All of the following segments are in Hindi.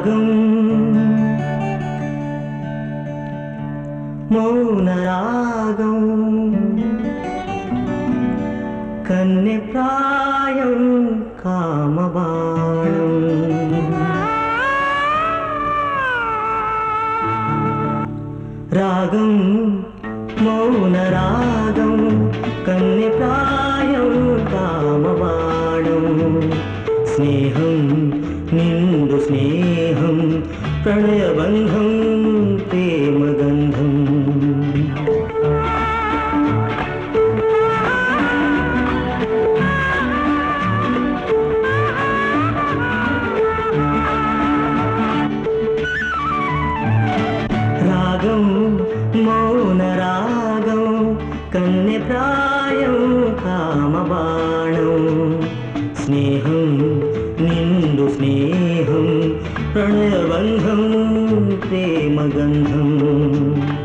രാഗം മൗനരാഗം. കന്യപ്രായം കാമബാണം. രാഗം മൗനരാഗം കന്യപ്രായം കാമബാണം. സ്നേഹം स्नेहं प्रणयबन्धं प्रेमगन्धम् रागं मौनरागं कन्यप्रा स्नेहं निन्दुस्नेहं प्रणयबन्धं प्रेमगन्धम्।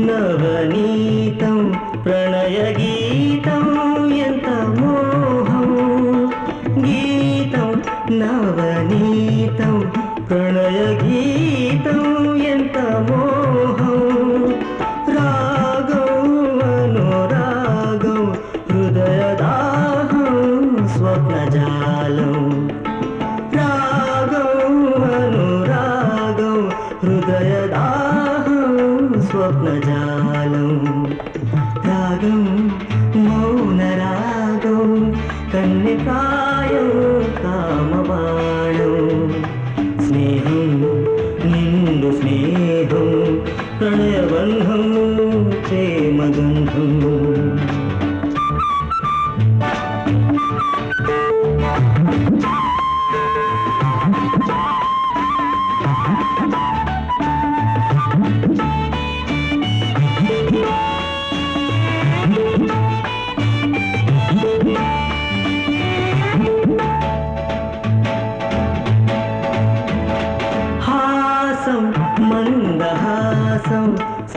నవనీతం ప్రణయ గీతం ఎంత మోహం గీతం నవనీతం ప్రణయ గీతం ఎంత మోహం स्वप्नजालं मौन मौनरागौ कन्यका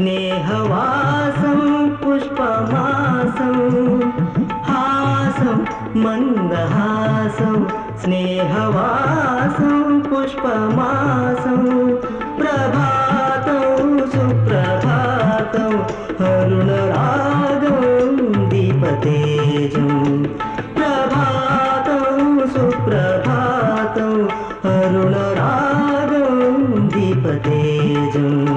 स्नेहवासं पुष्पहासं हासं मन्दहासं स्नेहवासं पुष्पमासं प्रभातौ सुप्रभातौ दीपतेज दीपतेजं सुप्रभात सुप्रभातौ हरुणरागौ दीपतेजम्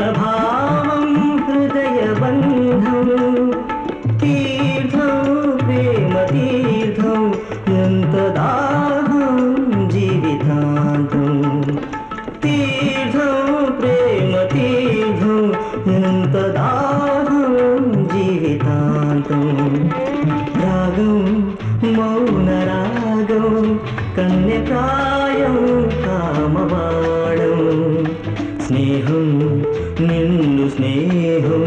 समभावं हृदयबन्धम् तीर्थौ प्रेमतीर्थौ यन्तदाहं जीवितान्तौ तीर्थौ प्रेमतीर्थौ यन्तदाहं जीवितान्तौ रागौ దాహం జీవితాంతం రాగం మౌన రాగం కన్య ప్రాయం కామబాణం స్నేహం నిండు స్నేహం